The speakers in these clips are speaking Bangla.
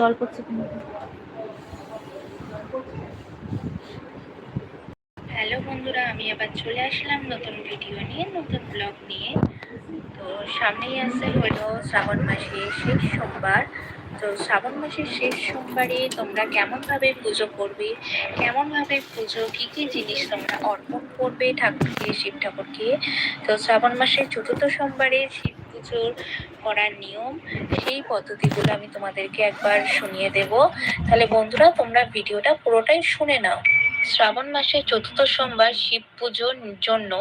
জল পড়ছে হ্যালো বন্ধুরা, আমি আবার চলে আসলাম নতুন ভিডিও নিয়ে, নতুন ব্লগ নিয়ে। তো সামনেই আছে হলো শ্রাবণ মাসের শেষ সোমবার। তো শ্রাবণ মাসের শেষ সোমবারে তোমরা কেমনভাবে পুজো করবে, কেমনভাবে পুজো, কী কী জিনিস তোমরা অর্পণ করবে ঠাকুরকে, শিব ঠাকুরকে? তো শ্রাবণ মাসের চতুর্থ সোমবারে শিব পুজোর করার নিয়ম, সেই পদ্ধতিগুলো আমি তোমাদেরকে একবার শুনিয়ে দেব। তাহলে বন্ধুরা, তোমরা ভিডিওটা পুরোটাই শুনে নাও। শ্রাবণ মাসের চতুর্থ সোমবার শিব পুজোর জন্য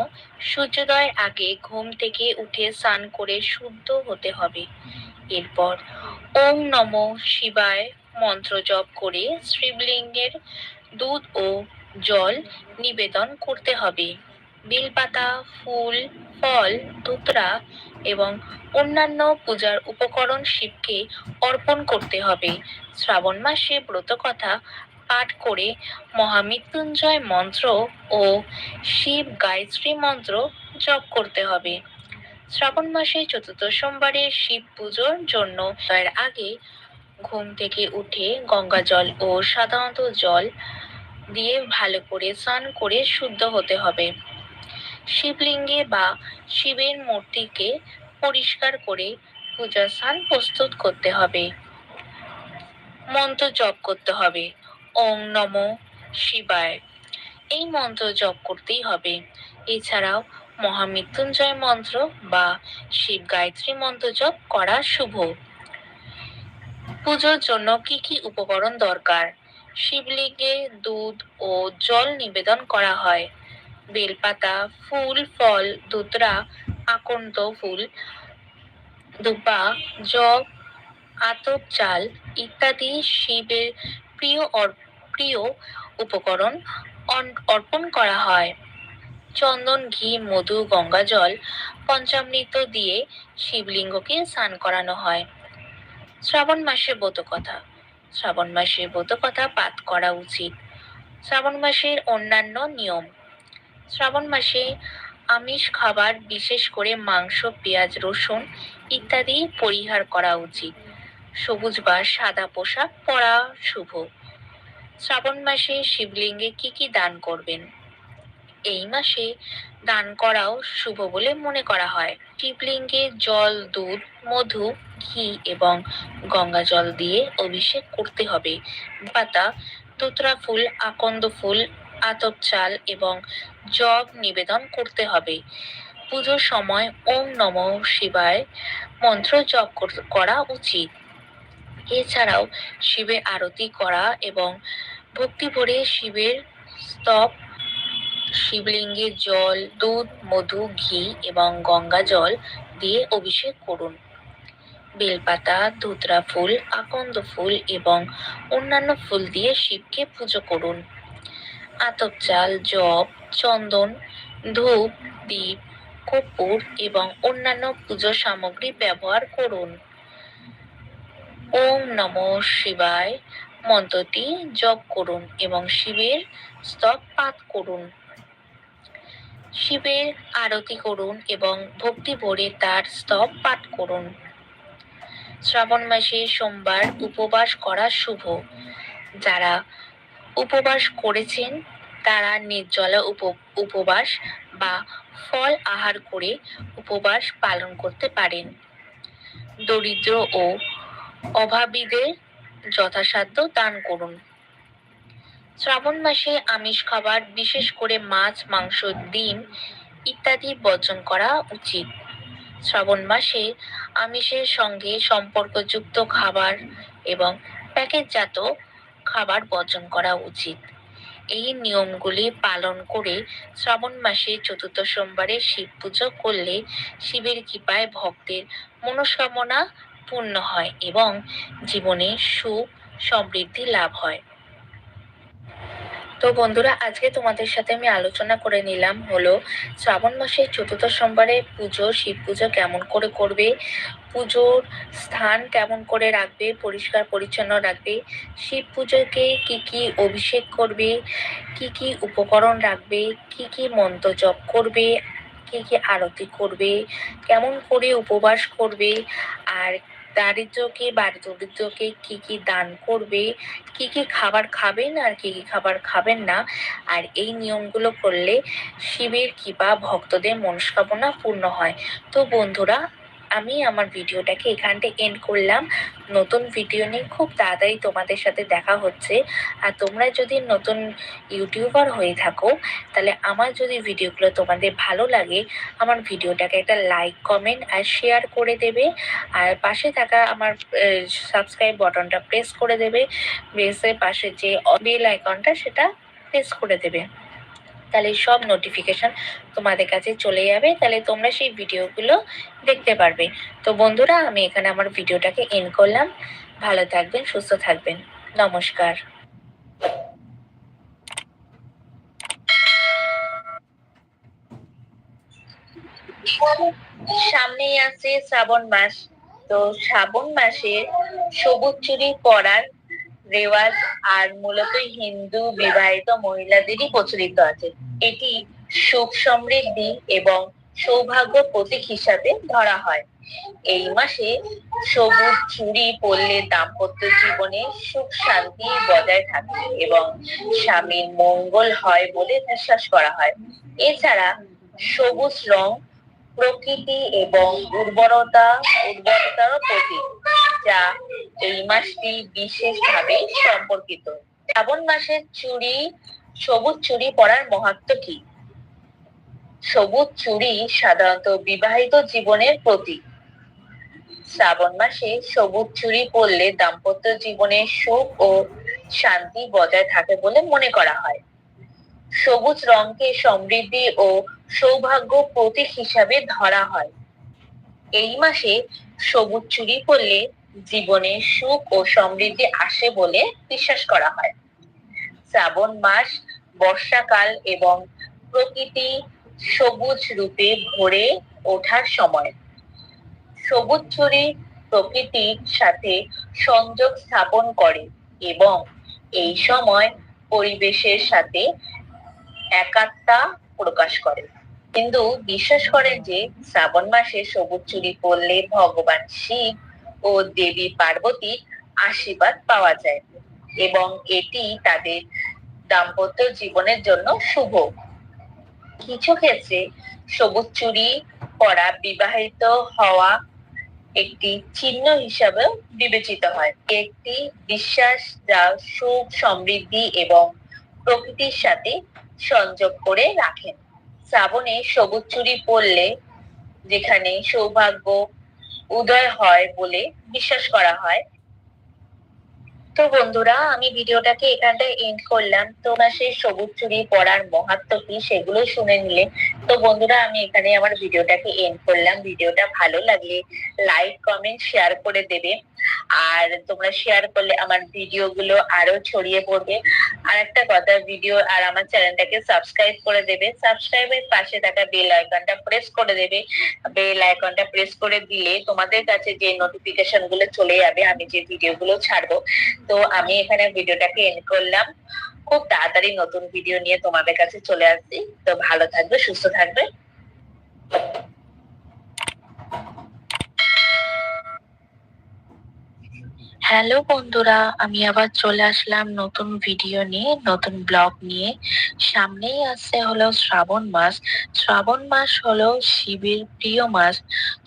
সূর্যোদয়ের আগে ঘুম থেকে উঠে স্নান করে শুদ্ধ হতে হবে। এরপর ওম নম শিবায় মন্ত্র জপ করে শিবলিঙ্গের দুধ ও জল নিবেদন করতে হবে। বেলপাতা, ফুল, ফল ধুতরা এবং অন্যান্য পূজার উপকরণ শিবকে অর্পণ করতে হবে। শ্রাবণ মাসে ব্রতকথা পাঠ করে মহামৃত্যুঞ্জয় মন্ত্র ও শিব গায়ত্রী মন্ত্র জপ করতে হবে। শ্রাবণ মাসে চতুর্থ সোমবারে শিব পুজোর জন্য এর আগে ঘুম থেকে উঠে গঙ্গা জল ও সাধারণত জল দিয়ে ভালো করে স্নান করে শুদ্ধ হতে হবে। শিবলিঙ্গে বা শিবের মূর্তিকে পরিষ্কার করে পূজা স্থান প্রস্তুত করতে হবে। মন্ত্র জপ করতে হবে। ওম নম শিবায়। এই মন্ত্র জপ করতেই হবে। এছাড়াও মহামৃত্যুঞ্জয় মন্ত্র বা শিব গায়ত্রী মন্ত্র জপ করা শুভ। পুজোর জন্য কি কি উপকরণ দরকার? শিবলিঙ্গে দুধ ও জল নিবেদন করা হয়। বেলপাতা, ফুল, ফল ধুতরা আকন্দ ফুল দুপা জব, আতপ চাল ইত্যাদি শিবের প্রিয় প্রিয় উপকরণ অর্পণ করা হয়। চন্দন, ঘি, মধু, গঙ্গা জল পঞ্চামৃত দিয়ে শিবলিঙ্গকে স্নান করানো হয়। শ্রাবণ মাসে ব্রতকথা। শ্রাবণ মাসে ব্রতকথা পাঠ করা উচিত। শ্রাবণ মাসের অন্যান্য নিয়ম। শ্রাবণ মাসে আমিষ খাবার, বিশেষ করে মাংস, পেঁয়াজ, রসুন ইত্যাদি পরিহার করা উচিত। সবুজ বা সাদা পোশাক পরা শুভ। শ্রাবণ মাসে শিবলিঙ্গে কি কি দান করবেন? এই মাসে দান করাও শুভ বলে মনে করা হয়। শিবলিঙ্গে জল, দুধ, মধু, ঘি এবং গঙ্গা জল দিয়ে অভিষেক করতে হবে। পাতা তুতরা ফুল, আকন্দ ফুল, আতপ চাল এবং জব নিবেদন করতে হবে। পুজোর সময় ওম নম শিবায় মন্ত্র জপ কর- উচিত। এছাড়াও শিবের আরতি করা এবং ভক্তি ভরে শিবের স্তব, শিবলিঙ্গে জল, দুধ, মধু, ঘি এবং গঙ্গা জল দিয়ে অভিষেক করুন। বেলপাতা, ধুতরা ফুল, আকন্দ ফুল এবং অন্যান্য ফুল দিয়ে শিবকে পুজো করুন। আতপ চাল জব চন্দন, ধূপ দীপ কর্পূর এবং অন্যান্য পুজো সামগ্রী ব্যবহার করুন। ওম নম শিবায় মন্ত্রটি জপ করুন এবং শিবের স্তব পাঠ করুন। শিবের আরতি করুন এবং ভক্তি ভরে তার স্তব পাঠ করুন। শ্রাবণ মাসে সোমবার উপবাস করা শুভ। যারা উপবাস করেছেন তারা নির্জলা উপ- উপবাস বা ফল আহার করে উপবাস পালন করতে পারেন। দরিদ্র ও অভাবীদের যথাসাধ্য দান করুন। শ্রাবণ মাসে আমিষ খাবার, বিশেষ করে মাছ, মাংস, ডিম ইত্যাদি বর্জন করা উচিত। শ্রাবণ মাসে আমিষের সঙ্গে সম্পর্কযুক্ত খাবার এবং প্যাকেটজাত খাবার বর্জন করা উচিত। এই নিয়মগুলি পালন করে শ্রাবণ মাসে চতুর্থ সোমবারে শিব পুজো করলে শিবের কৃপায় ভক্তের মনস্কামনা পূর্ণ হয় এবং জীবনে সুখ সমৃদ্ধি লাভ হয়। তো বন্ধুরা, আজকে তোমাদের সাথে আমি আলোচনা করে নিলাম হলো, শ্রাবণ মাসের চতুর্থ সোমবারে পুজো, শিব পুজো কেমন করে করবে, পুজোর স্থান কেমন করে রাখবে, পরিষ্কার পরিচ্ছন্ন রাখবে, শিব পুজোকে কি কি অভিষেক করবে, কি কি উপকরণ রাখবে, কি কি মন্ত্র জপ করবে, কি কি আরতি করবে, কেমন করে উপবাস করবে, আর দারিদ্রকে বা দরিদ্রকে কি কি দান করবে, কি কি খাবার খাবেন আর কি কি খাবার খাবেন না? আর এই নিয়মগুলো করলে শিবের কৃপা ভক্তদের মনস্কামনা পূর্ণ হয়। তো বন্ধুরা আমি আমার ভিডিওটাকে এখানটা এন্ড করলাম। নতুন ভিডিও নিয়ে খুব তাড়াতাড়ি তোমাদের সাথে দেখা হচ্ছে। আর তোমরা যদি নতুন ইউটিউবার হয়ে থাকো, তাহলে আমার যদি ভিডিওগুলো তোমাদের ভালো লাগে, আমার ভিডিওটাকে একটা লাইক কমেন্ট আর শেয়ার করে দেবে। আর পাশে থাকা আমার সাবস্ক্রাইব বাটনটা প্রেস করে দেবে। প্রেসের পাশে যে বেল আইকনটা সেটা প্রেস করে দেবে। তাহলে সব নোটিফিকেশন তোমাদের কাছে চলে যাবে। তাহলে তোমরা সেই ভিডিওগুলো দেখতে পারবে। তো বন্ধুরা, আমি এখানে আমার ভিডিওটাকে এন্ড করলাম। ভালো থাকবেন, সুস্থ থাকবেন। নমস্কার। সামনেই আছে শ্রাবণ মাস। তো শ্রাবণ মাসে সবুজ চুরি পরার রেওয়াজ আর মূলত হিন্দু বিবাহিত মহিলাদেরই প্রচলিত আছে। এটি সুখ সমৃদ্ধি এবং সৌভাগ্য প্রতীক হিসাবে ধরা হয়। এই মাসে সবুজ চুরি পরলে দাম্পত্য জীবনে সুখ শান্তি বজায় থাকে এবং স্বামীর মঙ্গল হয় বলে বিশ্বাস করা হয়। এছাড়া সবুজ রং প্রকৃতি এবং উর্বরতা উর্বরতারও প্রতীক যা এই মাসটি বিশেষভাবে সম্পর্কিত। শ্রাবণ মাসের চুরি, সবুজ চুরি পরার মহাত্ম কি? সবুজ চুরি সাধারণত বিবাহিত জীবনের প্রতীক। শ্রাবণ মাসে সবুজ চুরি পরলে দাম্পত্য জীবনে সুখ ও শান্তি বজায় থাকে বলে মনে করা হয়। সবুজ রংকে সমৃদ্ধি ও সৌভাগ্য প্রতীক হিসাবে ধরা হয়। এই মাসে সবুজ চুরি করলে জীবনে সুখ ও সমৃদ্ধি আসে বলে বিশ্বাস করা হয়। শ্রাবণ মাস বর্ষাকাল এবং প্রকৃতি সবুজ রূপে ভরে ওঠার সময়। সবুজ চুরি প্রকৃতির সাথে সংযোগ স্থাপন করে এবং এই সময় পরিবেশের সাথে একাত্মা প্রকাশ করে। কিন্তু বিশ্বাস করেন যে শ্রাবণ মাসে সবুজ চুরি করলে ভগবান শিব ও দেবী পার্বতী আশীর্বাদ পাওয়া যায় এবং এটি তাদের দাম্পত্য জীবনের জন্য শুভ। কিছু ক্ষেত্রে সবুজ চুরি করা বিবাহিত হওয়া একটি চিহ্ন হিসাবে বিবেচিত হয়। একটি বিশ্বাস যা সুখ সমৃদ্ধি এবং প্রকৃতির সাথে সংযোগ করে রাখেন। শ্রাবণে সবুজ চুরি পড়লে যেখানে সৌভাগ্য উদয় হয় বলে বিশ্বাস করা হয়। তো বন্ধুরা, আমি ভিডিওটাকে এখানটায় এন্ড করলাম। তোমরা সেই সবুজ চুরি পড়ার মহাত্ম কি সেগুলো শুনে নিলে। তো বন্ধুরা, আমি এখানে আমার ভিডিওটাকে এন্ড করলাম। ভিডিওটা ভালো লাগলে লাইক কমেন্ট শেয়ার করে দেবে। আর তোমরা শেয়ার করলে আমার ভিডিও গুলো আরও ছড়িয়ে পড়বে। আর একটা কথা, ভিডিও আর আমার চ্যানেলটাকে সাবস্ক্রাইব করে দেবে। সাবস্ক্রাইবের পাশে থাকা বেল আইকনটা প্রেস করে দেবে। বেল আইকনটা প্রেস করে দিলে তোমাদের কাছে যে নোটিফিকেশনগুলো চলে যাবে, আমি যে ভিডিও গুলো ছাড়বো তো আমি এখানে ভিডিওটাকে এন্ড করলাম। খুব তাড়াতাড়ি নতুন ভিডিও নিয়ে তোমাদের কাছে চলে আসছি। তো ভালো থাকবে, সুস্থ থাকবে। হ্যালো বন্ধুরা, আমি আবার চলে আসলাম নতুন ভিডিও নিয়ে, নতুন ব্লগ নিয়ে। সামনেই আছে হলো শ্রাবণ মাস। শ্রাবণ মাস হলো শিবের প্রিয় মাস।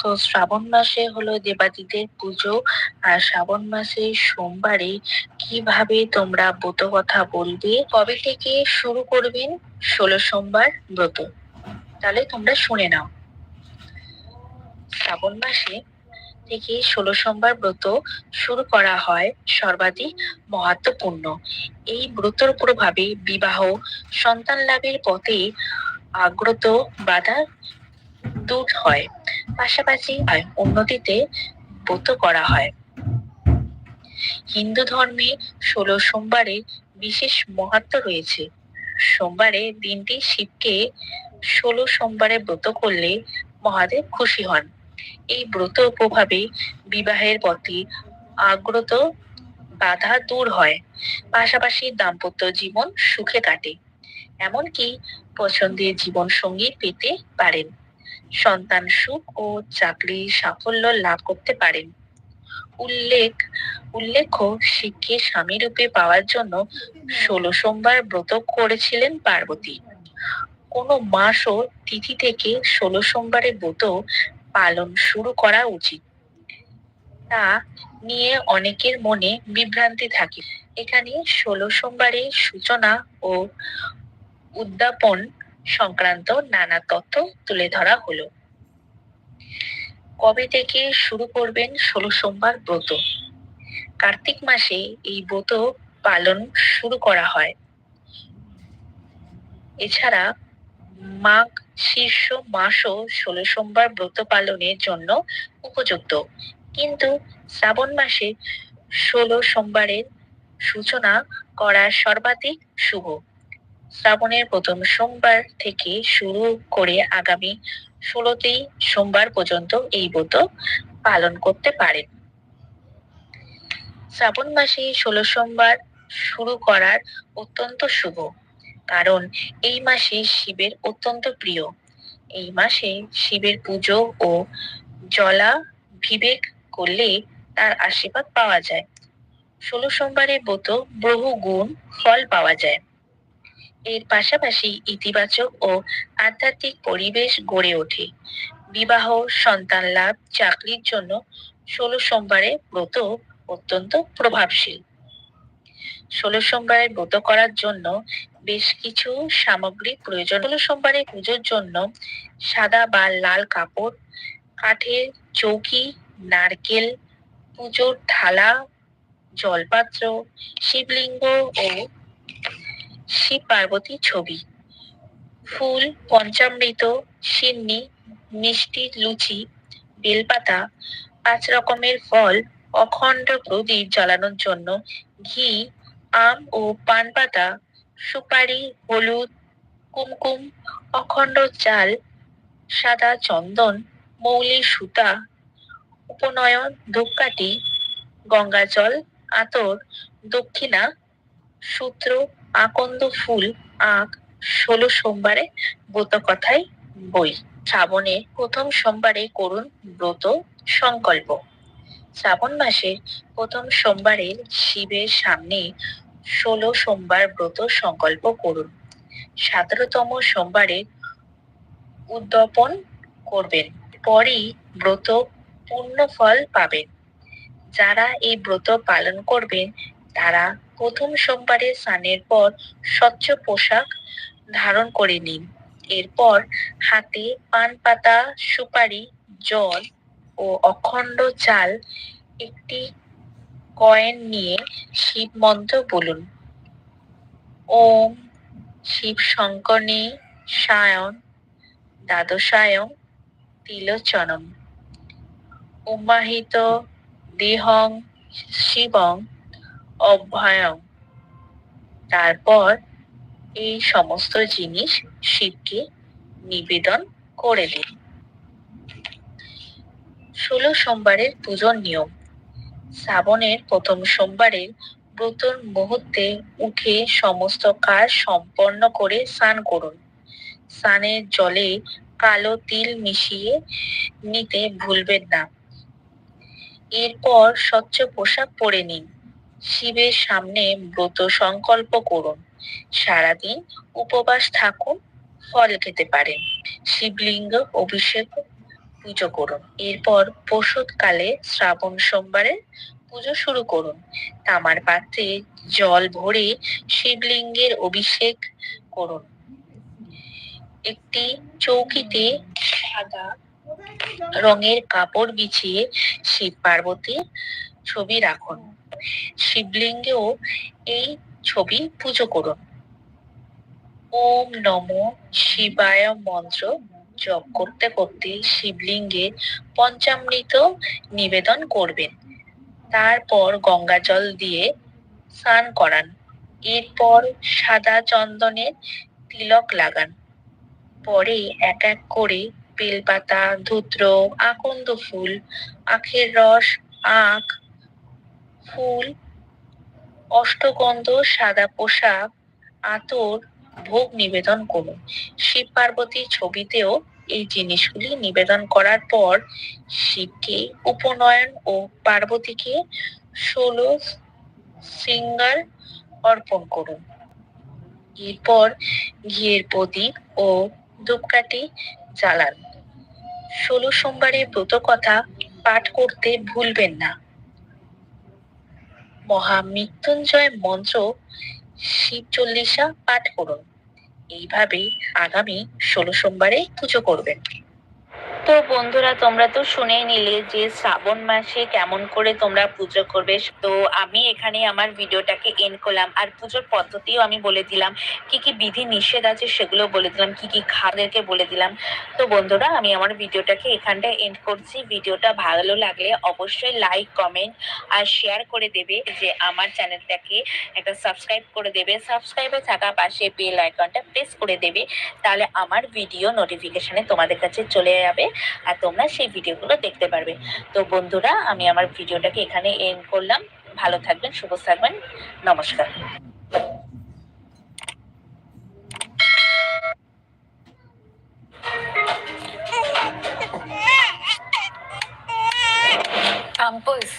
তো শ্রাবণ মাসে হলো দেবাদিদের পুজো আর শ্রাবণ মাসে সোমবারে কীভাবে তোমরা ব্রত কথা বলবে, কবে থেকে শুরু করবেন, ষোলো সোমবার ব্রত। তাহলে তোমরা শুনে নাও। শ্রাবণ মাসে থেকে ষোলো সোমবার ব্রত শুরু করা হয় সর্বাধিক মহাত্মপূর্ণ। এই ব্রতর প্রভাবে বিবাহ, সন্তান লাভের পথে আগ্রত বাধা দূর হয়। পাশাপাশি উন্নতিতে ব্রত করা হয়। হিন্দু ধর্মে ষোলো সোমবারে বিশেষ মহাত্ম রয়েছে। সোমবারে দিনটি শিবকে ষোলো সোমবারে ব্রত করলে মহাদেব খুশি হন। এই ব্রত প্রভাবে বিবাহের পথে আগ্রত বাধা দূর হয়। পাশাপাশি দাম্পত্য জীবন সুখে কাটে, এমনকি পছন্দের জীবন সঙ্গী পেতে পারেন। সন্তান সুখ ও চাকরি সাফল্য লাভ করতে পারেন। উল্লেখ, উল্লেখ্য শিবকে স্বামী রূপে পাওয়ার জন্য ষোলো সোমবার ব্রত করেছিলেন পার্বতী। কোনো মাস ও তিথি থেকে ষোলো সোমবারের ব্রত পালন শুরু করা উচিত। তা নিয়ে অনেকের মনে বিভ্রান্তি থাকে। এখানে ষোলো সোমবারের সূচনা ও উদ্যাপন সংক্রান্ত নানা তথ্য তুলে ধরা হলো। কবে থেকে শুরু করবেন ষোলো সোমবার ব্রত? কার্তিক মাসে এই ব্রত পালন শুরু করা হয়। এছাড়া মাঘ, শীর্ষ মাসও ষোলো সোমবার ব্রত পালনের জন্য উপযুক্ত। কিন্তু শ্রাবণ মাসে ষোলো সোমবারের সূচনা করা সর্বাধিক শুভ। শ্রাবণের প্রথম সোমবার থেকে শুরু করে আগামী ষোলোতেই সোমবার পর্যন্ত এই ব্রত পালন করতে পারেন। শ্রাবণ মাসে ষোলো সোমবার শুরু করার অত্যন্ত শুভ। কারণ এই মাসে শিবের অত্যন্ত প্রিয়। এই মাসে শিবের পুজো ও জলা বিবেক করলে তার আশীর্বাদ পাওয়া যায়। ষোলো সোমবারের ব্রত বহু গুণ ফল পাওয়া যায়। এর পাশাপাশি ইতিবাচক ও আধ্যাত্মিক পরিবেশ গড়ে ওঠে। বিবাহ, সন্তান লাভ, চাকরির জন্য ষোলো সোমবারে ব্রত অত্যন্ত প্রভাবশীল। ষোলো সোমবারে ব্রত করার জন্য বেশ কিছু সামগ্রী প্রয়োজন। ষোলো সোমবারে পুজোর জন্য সাদা বা লাল কাপড়, কাঠের চৌকি, নারকেল, পুজোর থালা, জলপাত্র, শিবলিঙ্গ ও শিব পার্বতী ছবি। ফুল, পঞ্চামৃত, সিন্নি, মিষ্টি লুচি, বেলপাতা, পাঁচ রকমের ফল, অখণ্ড প্রদীপ জ্বালানোর জন্য ঘি, আম ও পান পাতা সুপারি, হলুদ, কুমকুম, অখণ্ড চাল সাদা চন্দন, মৌলি সুতা, উপনয়ন, ধূপকাঠি, গঙ্গা জল, আতর, দক্ষিণা, সূত্র, আকন্দ ফুল, আখ, ষোলো সোমবারে ব্রত বই। শ্রাবণে প্রথম সোমবারে করুন ব্রত সংকল্প। শ্রাবণ মাসে প্রথম সোমবারে শিবের সামনে ষোলো সোমবার ব্রত সংকল্প করুন। সতেরোতম সোমবারে উদ্যাপন করবেন। পরই ব্রত পূর্ণ ফল পাবেন। যারা এই ব্রত পালন করবেন, তারা প্রথম সোমবারে স্নানের পর স্বচ্ছ পোশাক ধারণ করে নিন। এরপর হাতে পান পাতা সুপারি, জল ও অখণ্ড চাল একটি কয়েন নিয়ে শিব মন্ত্র বলুন। ওম শিব শঙ্করণে সায়ন দ্বাদশায়ন তিলোচনম। উমাহিত দেহং শিবং অভয়ং তারপর এই সমস্ত জিনিস শিবকে নিবেদন করে দিন। ষোলো সোমবারের পূজোর নিয়ম। শ্রাবণের প্রথম সোমবারের ব্রতর মুহূর্তে উঠে সমস্ত কাজ সম্পন্ন করে স্নান করুন। স্নানের জলে কালো তিল মিশিয়ে নিতে ভুলবেন না। এরপর স্বচ্ছ পোশাক পরে নিন। শিবের সামনে ব্রত সংকল্প করুন। সারাদিন উপবাস থাকুন, ফল খেতে পারেন। শিবলিঙ্গ অভিষেক পুজো করুন। এরপর কালে শ্রাবণ সোমবারে পুজো শুরু করুন। তামার পাত্রে জল ভরে শিবলিঙ্গের অভিষেক করুন। একটি চৌকিতে সাদা রঙের কাপড় বিছিয়ে শিব পার্বতী ছবি রাখুন। শিবলিঙ্গেও এই ছবি পুজো করুন। ওম নম শিবায় মন্ত্র জপ করতে করতে শিবলিঙ্গে পঞ্চামৃত নিবেদন করবেন। তারপর গঙ্গা জল দিয়ে স্নান করান। এরপর সাদা চন্দনের তিলক লাগান। পরে এক এক করে বেলপাতা, ধুত্র, আকন্দ ফুল, আখের রস, আখ, ফুল, অষ্টগন্ধ, সাদা পোশাক, আতর ভোগ নিবেদন করুন। শিব পার্বতীর ছবিতেও এই জিনিসগুলি নিবেদন করার পর শিবকে উপনয়ন ও পার্বতীকে ষোলো সিঙ্গার অর্পণ করুন। এরপর ঘিয়ের প্রদীপ ও ধূপকাঠি জ্বালান। ষোলো সোমবারের ব্রত কথা পাঠ করতে ভুলবেন না। মহামৃত্যুঞ্জয় মন্ত্র শিব চল্লিশা পাঠ করুন। এইভাবে আগামী ষোলো সোমবারে পুজো করবেন। তো বন্ধুরা, তোমরা তো শুনেই নিলে যে শ্রাবণ মাসে কেমন করে তোমরা পুজো করবে। তো আমি এখানে আমার ভিডিওটাকে এন্ড করলাম। আর পুজোর পদ্ধতিও আমি বলে দিলাম। কি কি বিধি নিষেধ আছে সেগুলো বলে দিলাম। কি কি খাদেরকে বলে দিলাম। তো বন্ধুরা, আমি আমার ভিডিওটাকে এখানটায় এন্ড করছি। ভিডিওটা ভালো লাগলে অবশ্যই লাইক কমেন্ট আর শেয়ার করে দেবে যে আমার চ্যানেলটাকে একটা সাবস্ক্রাইব করে দেবে। সাবস্ক্রাইবে থাকা পাশে বেল আইকনটা প্রেস করে দেবে। তাহলে আমার ভিডিও নোটিফিকেশানে তোমাদের কাছে চলে যাবে। আর তোমরা সেই ভিডিওগুলো দেখতে পারবে তো বন্ধুরা আমি আমার ভিডিওটাকে এখানে এন্ড করলাম ভালো থাকবেন শুভ থাকবেন নমস্কার Pampers.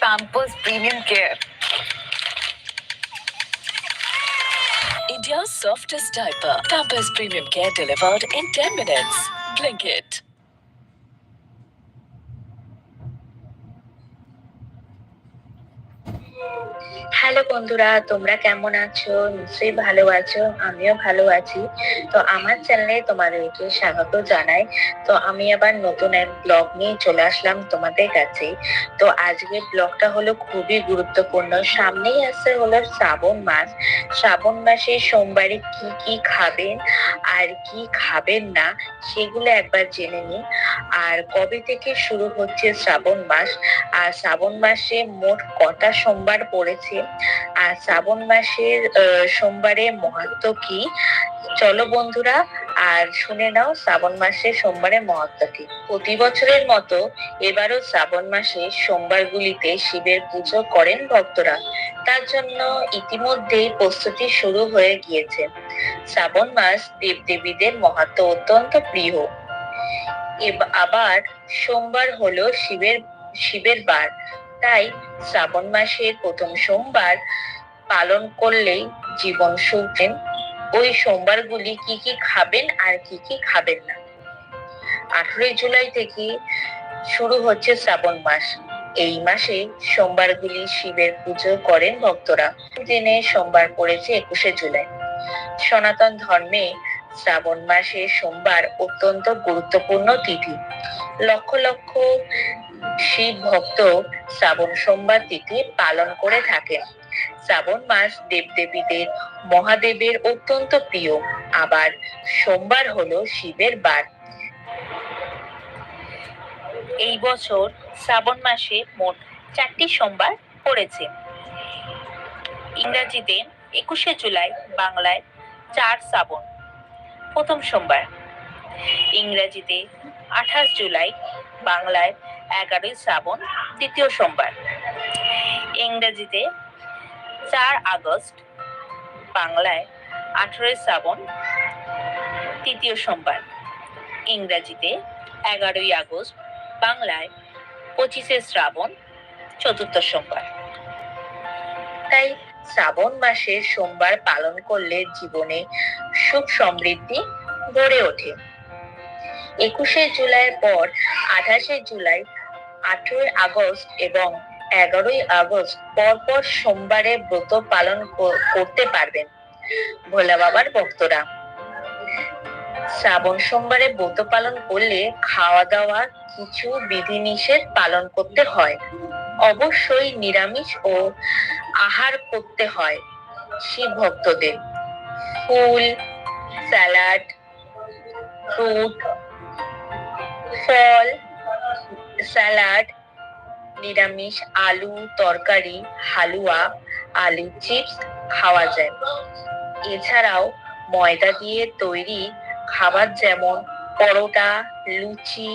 Pampers Premium Care. India's softest diaper. Pampers Premium Care delivered in 10 minutes. Blink it. Hello বন্ধুরা, তোমরা কেমন আছো? নিশ্চয়ই ভালো আছো, আমিও ভালো আছি। তো আমার চ্যানেলে তোমাদেরকে স্বাগত জানাই। তো আমি আবার নতুন এক ব্লগ নিয়ে চলে আসলাম তোমাদের কাছে। তো আজকের ব্লগটা হলো খুবই গুরুত্বপূর্ণ। সামনেই আসছে হলো শ্রাবণ মাস। শ্রাবণ মাসে সোমবারে কি কি খাবেন আর কি খাবেন না, সেগুলো একবার জেনে নিন আর কবে থেকে শুরু হচ্ছে শ্রাবণ মাস? আর শ্রাবণ মাসে মোট কটা সোমবার পড়েছে? আর শ্রাবণ মাসের আহ, সোমবারের মহাত্ম কি? চলো বন্ধুরা আর শুনে নাও শ্রাবণ মাসের সোমবারের মহত্ব কি। প্রতি বছরের মতো এবারও শ্রাবণ মাসে সোমবারগুলিতে শিবের পুজো করেন ভক্তরা। তার জন্য ইতিমধ্যেই প্রস্তুতি শুরু হয়ে গিয়েছে। শ্রাবণ মাস দেবদেবীদের মহাত্ম অত্যন্ত প্রিয়। আবার সোমবার হলো শিবের শিবের বার। তাই শ্রাবণ মাসের প্রথম সোমবার পালন করলেই জীবন সুখেন ওই সোমবারগুলি কি কি খাবেন আর কি কি খাবেন না? আঠেরোই জুলাই থেকে শুরু হচ্ছে শ্রাবণ মাস। এই মাসে সোমবারগুলি শিবের পুজো করেন ভক্তরা। দিনে সোমবার পড়েছে একুশে জুলাই। সনাতন ধর্মে শ্রাবণ মাসে সোমবার অত্যন্ত গুরুত্বপূর্ণ তিথি। লক্ষ লক্ষ শিব ভক্ত শ্রাবণ সোমবার তিথি পালন করে থাকেন। শ্রাবণ মাস দেবদেবীদের, মহাদেবের অত্যন্ত প্রিয়। আবার সোমবার হলো শিবের বার। এই বছর শ্রাবণ মাসে মোট চারটি সোমবার পড়েছে। ইংরাজিতে একুশে জুলাই বাংলায় চার শ্রাবণ। প্রথম সোমবার। ইংরাজিতে আঠাশ জুলাই বাংলায় এগারোই শ্রাবণ, দ্বিতীয় সোমবার। ইংরেজিতে চার আগস্ট, বাংলায় আঠেরোই শ্রাবণ, তৃতীয় সোমবার। ইংরেজিতে এগারোই আগস্ট, বাংলায় পঁচিশে শ্রাবণ, চতুর্থ সোমবার। তাই শ্রাবণ মাসের সোমবার পালন করলে জীবনে সুখ সমৃদ্ধি গড়ে ওঠে। একুশে জুলাইয়ের পর আঠাশে জুলাই, আঠেরোই আগস্ট এবং এগারোই আগস্ট পরপর সোমবারে ব্রত পালন করতে পারবেন। ভোলা বাবার ভক্তরা, শ্রাবণ সোমবারে ব্রত পালন করলে খাওয়া দাওয়া কিছু বিধিনিষেধ পালন করতে হয়। অবশ্যই নিরামিষ ও আহার করতে হয় শিব ভক্তদের। ফুল, স্যালাড, ফ্রুট ফল স্যালাড নিরামিষ, আলু, তরকারি, হালুয়া, আলু চিপস খাওয়া যায়। এছাড়াও ময়দা দিয়ে তৈরি খাবার যেমন পরোটা, লুচি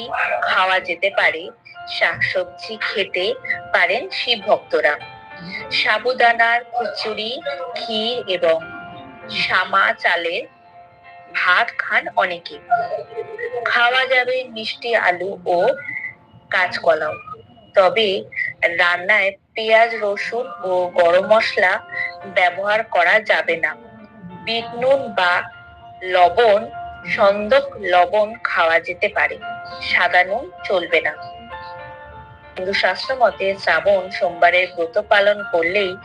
খাওয়া যেতে পারে, শাকসবজি খেতে পারেন শিব ভক্তরা সাবুদানার খিচুড়ি, ক্ষীর এবং শামা চালের ভাত খান অনেকে খাওয়া যাবে মিষ্টি, আলু ও কাঁচকলাও। তবে রান্নায় পেঁয়াজ, রসুন ও গরম মশলা ব্যবহার করা যাবে না। বিট নুন বা লবণ, সন্দক লবণ খাওয়া যেতে পারে। সাদা নুন চলবে না। হিন্দু শাস্ত্র মতে শ্রাবণ সোমবারের ব্রত পালন করলেই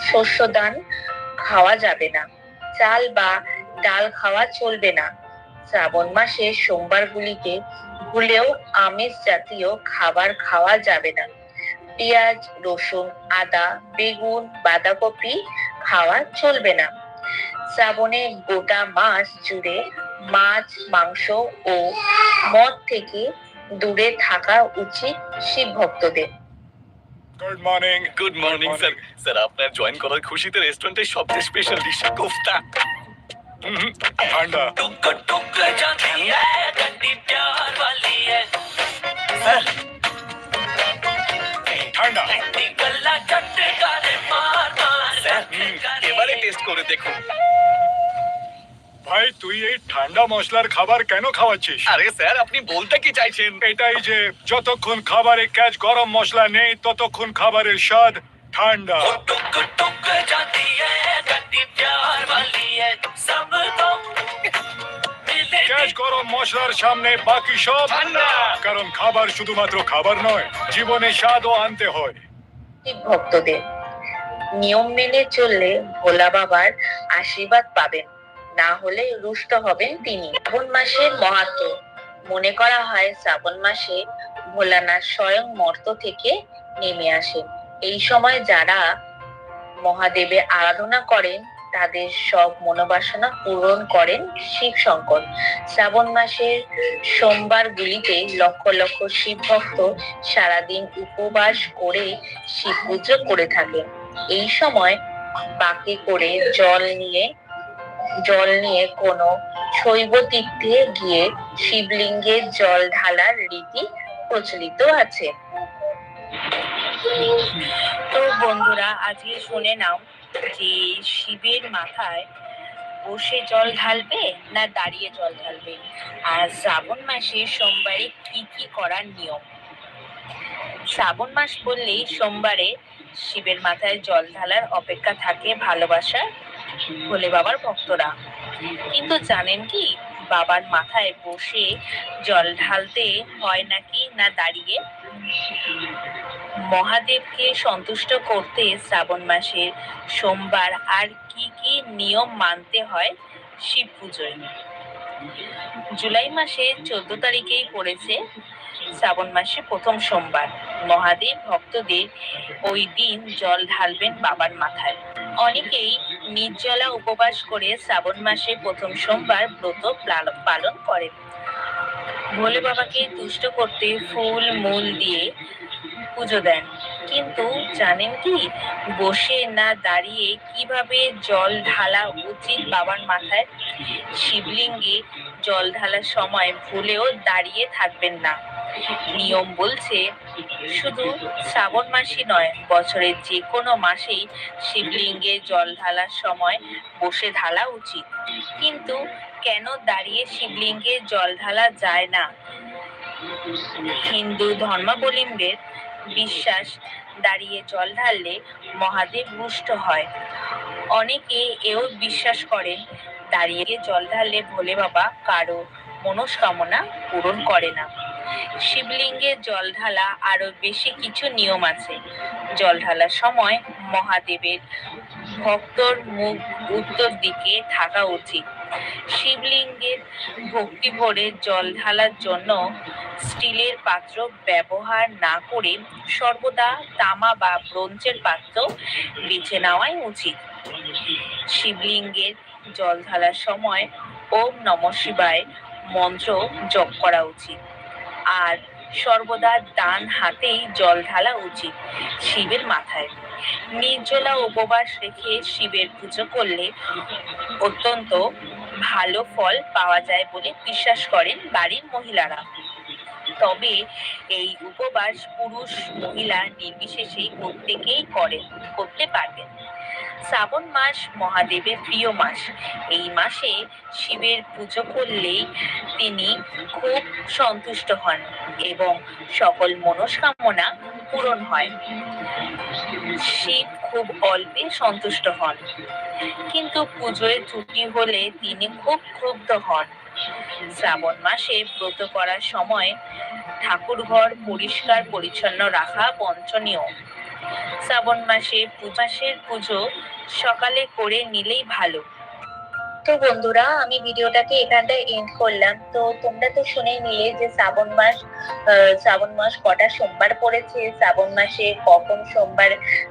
শস্যদান খাওয়া যাবে না। চাল বা ডাল খাওয়া চলবে না। শ্রাবণ মাসে সোমবারগুলিতে ভুলেও আমিষ জাতীয় খাবার খাওয়া যাবে না। পেঁয়াজ রসুন আদা বেগুন বাঁধাকপি খাওয়া চলবে না। শ্রাবণে গোটা মাস জুড়ে মাছ মাংস ও মদ থেকে দূরে থাকা উচিত শিব ভক্তদের good morning good morning sir sir আপনার জয়েন করার খুশিতে রেস্টুরেন্টের সবচেয়ে স্পেশাল ডিশ কোফতা। ঠান্ডা টুক টুক জাতি है गड्डी प्यार वाली है স্যার ঠান্ডা গল্লা চট্টে গালে মার মার স্যার এবারে টেস্ট করে দেখুন ভাই তুই এই ঠান্ডা মশলার খাবার কেন খাওয়াচ্ছিস আরে স্যার আপনি বলতে কি চাইছেন এটাই যে যতক্ষণ খাবারে ক্যাচ গরম মশলা নেই ততক্ষণ খাবারের স্বাদ ঠান্ডা टुक टुक जाती है गड्डी प्यार वाली है सबको ক্যাচ গরম মশলার সামনে বাকি সব ঠান্ডা। কারণ খাবার শুধুমাত্র খাবার নয় জীবনে স্বাদও আনতে হয় শিব ভক্তদের নিয়ম মেনে চললে ভোলা বাবার আশীর্বাদ পাবেন না হলে রুষ্ট হবেন তিনি শ্রাবণ মাসের মহাত্ম মনে করা হয় শ্রাবণ মাসে ভোলানাথ স্বয়ং মর্ত থেকে নেমে আসেন এই সময় যারা মহাদেবের আরাধনা করেন, তাদের সব মনোবাসনা পূরণ করেন শিব শঙ্কর শ্রাবণ মাসের সোমবার গুলিতে লক্ষ লক্ষ শিব ভক্ত সারাদিন উপবাস করে শিব পুজো করে থাকে এই সময় বাকি করে জল নিয়ে জল নিয়ে কোনো শৈব তীর্থে গিয়ে শিবলিঙ্গের জল ঢালার রীতি প্রচলিত আছে। তো বন্ধুরা, আজকে শুনে নাও যে শিবের মাথায় বসে জল ঢালবে না দাঁড়িয়ে জল ঢালবে? আর শ্রাবণ মাসে সোমবারে কি কি করার নিয়ম? শ্রাবণ মাস বললেই সোমবারে শিবের মাথায় জল ঢালার অপেক্ষা থাকে ভালোবাসার ভোলে বাবার ভক্তরা। কিন্তু জানেন কি বাবার মাথায় বসে জল ঢালতে হয় নাকি না দাঁড়িয়ে? মহাদেবকে সন্তুষ্ট করতে শ্রাবণ মাসের সোমবার আর কি কি নিয়ম মানতে হয় শিব পুজোয় জুলাই মাসে চোদ্দ তারিখেই পড়েছে শ্রাবণ মাসে প্রথম সোমবার। মহাদেব ভক্তদের ওই দিন জল ঢালবেন বাবার মাথায়। অনেকেই নির্জলা উপবাস করে শ্রাবণ মাসে প্রথম সোমবার ব্রত পালন করেন। ভোলে বাবাকে তুষ্ট করতে ফুল, মূল দিয়ে পুজো দেন। কিন্তু জানেন কি? বসে না দাঁড়িয়ে কীভাবে জল ঢালা উচিত বাবার মাথায়? শিবলিঙ্গে জল ঢালার সময় ভুলেও দাঁড়িয়ে থাকবেন না। নিয়ম বলছে, শুধু শ্রাবণ মাসই নয়, বছরের যে কোনো মাসেই শিবলিঙ্গে জল ঢালার সময় বসে ঢালা উচিত। কিন্তু কেন দাঁড়িয়ে শিবলিঙ্গে জল ঢালা যায় না? হিন্দু ধর্মাবলম্বীদের বিশ্বাস দাঁড়িয়ে জল ঢাললে মহাদেব রুষ্ট হয়। অনেকে এও বিশ্বাস করেন, দাঁড়িয়ে জল ঢাললে ভোলে বাবা কারও মনস্কামনা পূরণ করে না। শিবলিঙ্গে জল ঢালা আরও বেশি কিছু নিয়ম আছে। জল ঢালার সময় মহাদেবের ভক্তর মুখ উত্তর দিকে থাকা উচিত। শিবলিঙ্গের ভক্তি ভরে জল ঢালার জন্য স্টিলের পাত্র ব্যবহার না করে সর্বদা তামা বা ব্রোঞ্জের পাত্র বেছে নেওয়াই উচিত। শিবলিঙ্গের জল ঢালার সময় ওম নম শিবায় মন্ত্র জপ করা উচিত। আর সর্বদা ডান হাতেই জল ঢালা উচিত শিবের মাথায়। নির্জলা উপবাস রেখে শিবের পুজো করলে অত্যন্ত ভালো ফল পাওয়া যায় বলে বিশ্বাস করেন বাড়ির মহিলারা। তবে এই উপবাস পুরুষ মহিলা নির্বিশেষে প্রত্যেকেই করেন, করতে পারবেন। শ্রাবণ মাস মহাদেবের প্রিয় মাস। এই মাসে শিবের পুজো করলেই তিনি খুব সন্তুষ্ট হন এবং সকল মনস্কামনা পূরণ হয়। শিব খুব অল্পে সন্তুষ্ট হন। কিন্তু পুজোয় ত্রুটি হলে তিনি খুব ক্ষুব্ধ হন। শ্রাবণ মাসে ব্রত করার সময় ঠাকুরঘর পরিষ্কার পরিচ্ছন্ন রাখা বঞ্চনীয়। শ্রাবণ মাসে পূজাসের পুজো সকালে করে নিলেই ভালো। তো বন্ধুরা, আমি ভিডিওটাকে এখানটায় এন্ড করলাম। তো তোমরা তো শুনেই নিলে যে শ্রাবণ মাস শ্রাবণ মাস কটা সোমবার পড়েছে, শ্রাবণ মাসে কখন সোমবার,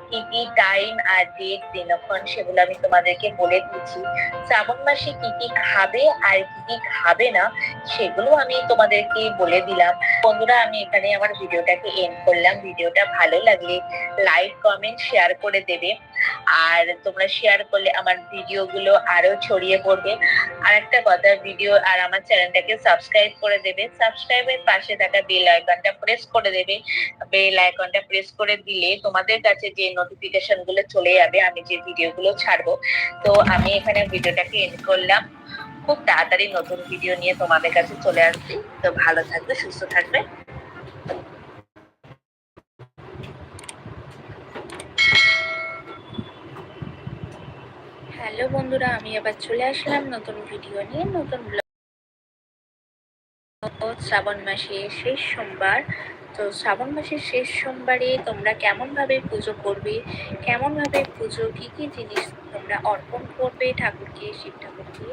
কি কি টাইম আর ডেট দিনক্ষণ সেগুলো আমি তোমাদেরকে বলে দিচ্ছি। শ্রাবণ মাসে কি কি খাবে আর কি কি খাবে না, সেগুলো আমি তোমাদেরকে বলে দিলাম। বন্ধুরা, আমি এখানে আমার ভিডিওটাকে এন্ড করলাম। ভিডিওটা ভালো লাগলে লাইক কমেন্ট শেয়ার করে দেবে। আর তোমরা শেয়ার করলে আমার ভিডিওগুলো আরও ছড়িয়ে পড়বে। আর একটা কথা ভিডিও আর আমার চ্যানেলটাকে সাবস্ক্রাইব করে দেবে। সাবস্ক্রাইবের পাশে থাকা বেল আইকনটা প্রেস করে দেবে বেল আইকনটা প্রেস করে দিলে তোমাদের কাছে যে নোটিফিকেশনগুলো চলে যাবে, আমি যে ভিডিওগুলো ছাড়বো, তো আমি এখানে ভিডিওটাকে এন্ড করলাম। খুব তাড়াতাড়ি নতুন ভিডিও নিয়ে তোমাদের কাছে চলে আসছি। তো ভালো থাকবে, সুস্থ থাকবে। হ্যালো বন্ধুরা, আমি আবার চলে আসলাম নতুন ভিডিও নিয়ে, নতুন শ্রাবণ মাসের শেষ সোমবার। তো শ্রাবণ মাসের শেষ সোমবারে তোমরা কেমনভাবে পুজো করবে? কেমনভাবে পুজো, কী কী জিনিস তোমরা অর্পণ করবে ঠাকুরকে, শিব ঠাকুরকে?